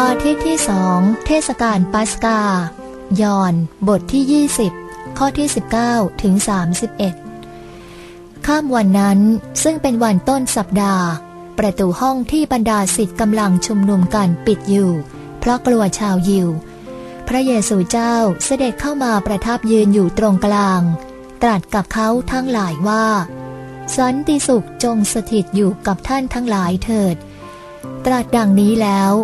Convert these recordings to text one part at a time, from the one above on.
อาทิตย์ที่สองเทศกาลปัสกายอน บทที่ 20 ข้อที่ 19 ถึง 31 ข้ามวันนั้นซึ่งเป็นวันต้นสัปดาห์ ประตูห้องที่บรรดาศิษย์กำลังชุมนุมกันปิดอยู่ เพราะกลัวชาวยิว พระเยซูเจ้าเสด็จเข้ามาประทับยืนอยู่ตรงกลาง ตรัสกับเขาทั้งหลายว่า สันติสุขจงสถิตอยู่กับท่านทั้งหลายเถิด ตรัสดังนี้แล้ว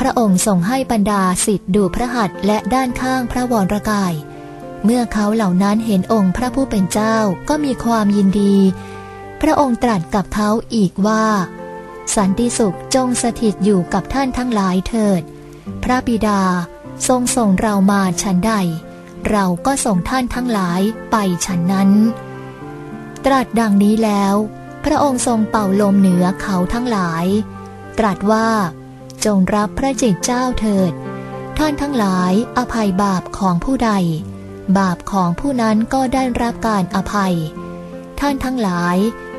พระองค์ทรงให้บรรดาสิทธิ์ดูพระหัตถ์และด้านข้างพระวรกาย เมื่อเขาเหล่านั้นเห็นองค์พระผู้เป็นเจ้าก็มีความยินดี พระองค์ตรัสกับเขาอีกว่า สันติสุขจงสถิตอยู่กับท่านทั้งหลายเถิด พระบิดาทรงส่งเรามาฉันใด เราก็ส่งท่านทั้งหลายไปฉันนั้น ตรัสดังนี้แล้ว พระองค์ทรงเป่าลมเหนือเขาทั้งหลาย ตรัสว่า จงรับพระจิตเจ้าเถิด ท่านทั้งหลายอภัยบาปของผู้ใด บาปของผู้นั้นก็ได้รับการอภัย ท่านทั้งหลาย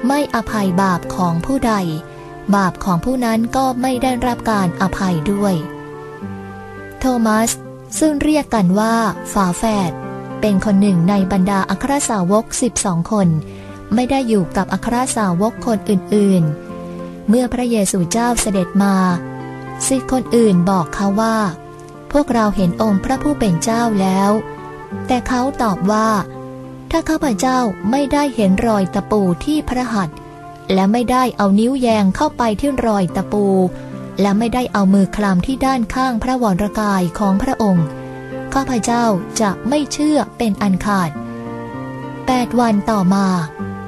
ไม่อภัยบาปของผู้ใด บาปของผู้นั้นก็ไม่ได้รับการอภัยด้วย โทมัส ซึ่งเรียกกันว่าฝาแฝดเป็นคนหนึ่งในบรรดาอัครสาวก 12 คน ไม่ได้อยู่กับอัครสาวกคนอื่น ๆ เมื่อพระเยซูเจ้าเสด็จมา สิทธิ์คนอื่นบอกเขาว่า พวกเราเห็นองค์พระผู้เป็นเจ้าแล้ว แต่เขาตอบว่า ถ้าข้าพเจ้าไม่ได้เห็นรอยตะปูที่พระหัตถ์และไม่ได้เอานิ้วแยงเข้าไปที่รอยตะปู และไม่ได้เอามือคลำที่ด้านข้างพระวรกายของพระองค์ข้าพเจ้าจะไม่เชื่อเป็นอันขาดแปดวันต่อมา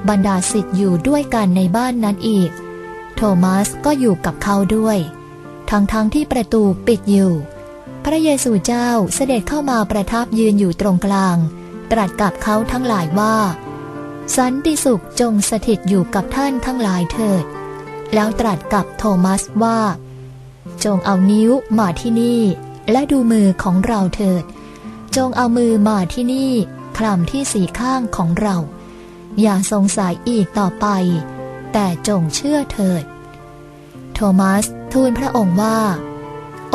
บรรดาสิทธิ์อยู่ด้วยกันในบ้านนั้นอีก โทมัสก็อยู่กับเขาด้วย ทั้งๆทที่ประตูปิดอยู่ พระเยซูเจ้าเสด็จเข้ามาประทับยืนอยู่ตรงกลาง ตรัสกับเขาทั้งหลายว่า สันติสุขจงสถิตอยู่กับท่านทั้งหลายเถิด แล้วตรัสกับโทมัสว่า จงเอานิ้วมาที่นี่ และดูมือของเราเถิด จงเอามือมาที่นี่คลำที่สีข้างของเรา อย่าสงสัยอีกต่อไป แต่จงเชื่อเถิด โทมัส ทูลพระองค์ว่า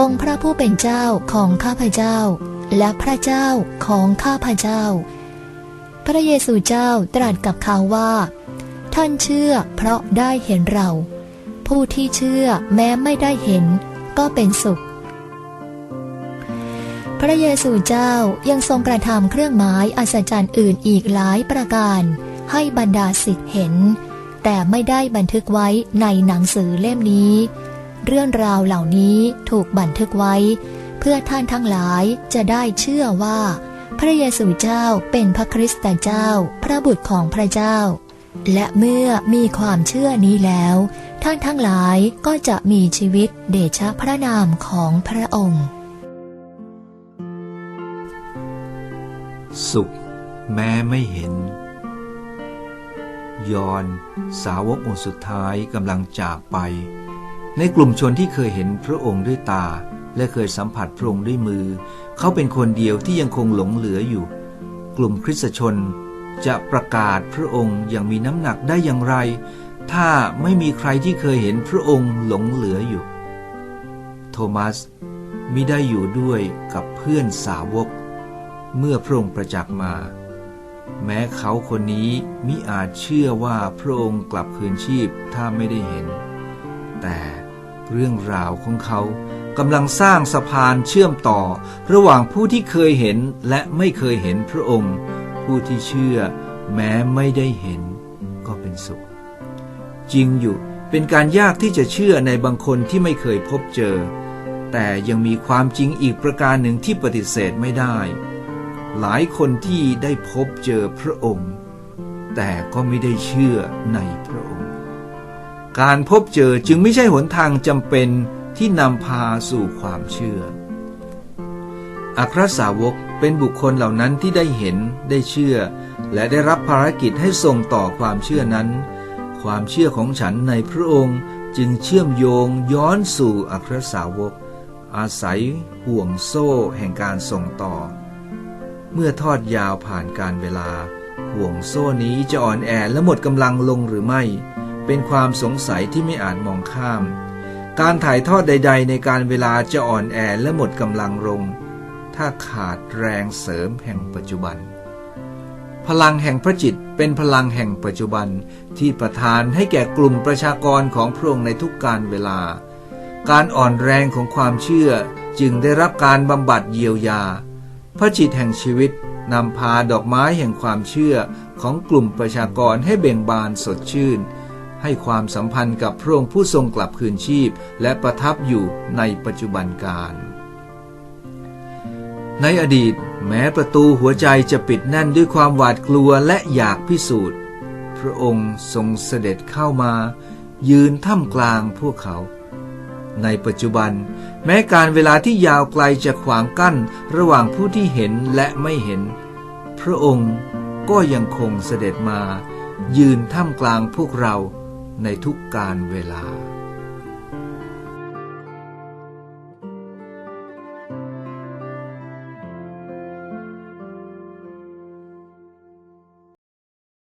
องค์พระผู้เป็นเจ้าของข้าพเจ้า และพระเจ้าของข้าพเจ้า พระเยซูเจ้าตรัสกับเขาว่า ท่านเชื่อเพราะได้เห็นเรา ผู้ที่เชื่อแม้ไม่ได้เห็นก็เป็นสุข พระเยซูเจ้ายังทรงกระทำเครื่องหมายอัศจรรย์อื่นอีกหลายประการ ให้บรรดาสิทธิ์เห็น แต่ไม่ได้บันทึกไว้ในหนังสือเล่มนี้ เรื่องราวเหล่านี้ถูกบันทึกไว้ เพื่อท่านทั้งหลายจะได้เชื่อว่า พระเยซูเจ้าเป็นพระคริสต์เจ้า พระบุตรของพระเจ้า และเมื่อมีความเชื่อนี้แล้ว ท่านทั้งหลายก็จะมีชีวิตเดชะพระนามของพระองค์ สุขแม้ไม่เห็น ยอนสาวกองค์สุดท้ายกำลังจากไป ในกลุ่มชนที่เคยเห็นพระองค์ด้วยตา และเคยสัมผัสพระองค์ด้วยมือ เขาเป็นคนเดียวที่ยังคงหลงเหลืออยู่ กลุ่มคริสตชนจะประกาศพระองค์อย่างมีน้ำหนักได้อย่างไร ถ้าไม่มีใครที่เคยเห็นพระองค์หลงเหลืออยู่ โทมัสมิได้อยู่ด้วยกับเพื่อนสาวก เมื่อพระองค์ประจักษ์มา แม้เขาคนนี้มิอาจเชื่อว่าพระองค์กลับคืนชีพถ้าไม่ได้เห็น แต่เรื่องราวของเขากำลังสร้างสะพานเชื่อมต่อ ระหว่างผู้ที่เคยเห็นและไม่เคยเห็นพระองค์ ผู้ที่เชื่อแม้ไม่ได้เห็นก็เป็นสุข จริงอยู่เป็นการยากที่จะเชื่อในบางคนที่ไม่เคยพบเจอ แต่ยังมีความจริงอีกประการหนึ่งที่ปฏิเสธไม่ได้ หลายคนที่ได้พบเจอพระองค์ แต่ก็ไม่ได้เชื่อในพระองค์ การพบเจอจึงไม่ใช่หนทางจำเป็นที่นำพาสู่ความเชื่อ อัครสาวกเป็นบุคคลเหล่านั้นที่ได้เห็นได้เชื่อ และได้รับภารกิจให้ส่งต่อความเชื่อนั้น ความเชื่อของฉันในพระองค์จึงเชื่อมโยงย้อนสู่อัครสาวก อาศัยห่วงโซ่แห่งการส่งต่อ เมื่อทอดยาวผ่านการเวลา ห่วงโซ่นี้จะอ่อนแอและหมดกำลังลงหรือไม่ เป็นความสงสัยที่ไม่อาจมองข้าม การถ่ายทอดใด ๆ ในการเวลาจะอ่อนแอและหมดกำลังลง ถ้าขาดแรงเสริมแห่งปัจจุบัน พลังแห่งพระจิตเป็นพลังแห่งปัจจุบันที่ประทานให้แก่กลุ่มประชากรของพระองค์ในทุกการเวลา การอ่อนแรงของความเชื่อจึงได้รับการบำบัดเยียวยา พระจิตแห่งชีวิตนำพาดอกไม้แห่งความเชื่อของกลุ่มประชากรให้เบ่งบานสดชื่น ให้ความสัมพันธ์กับพระองค์ผู้ทรงกลับคืนชีพ และประทับอยู่ในปัจจุบันการ ในอดีต แม้ประตูหัวใจจะปิดแน่นด้วยความหวาดกลัวและอยากพิสูจน์ พระองค์ทรงเสด็จเข้ามา ยืนท่ามกลางพวกเขา ในปัจจุบัน แม้การเวลาที่ยาวไกลจะขวางกั้นระหว่างผู้ที่เห็นและไม่เห็น พระองค์ก็ยังคงเสด็จมา ยืนท่ามกลางพวกเรา ในทุกการเวลา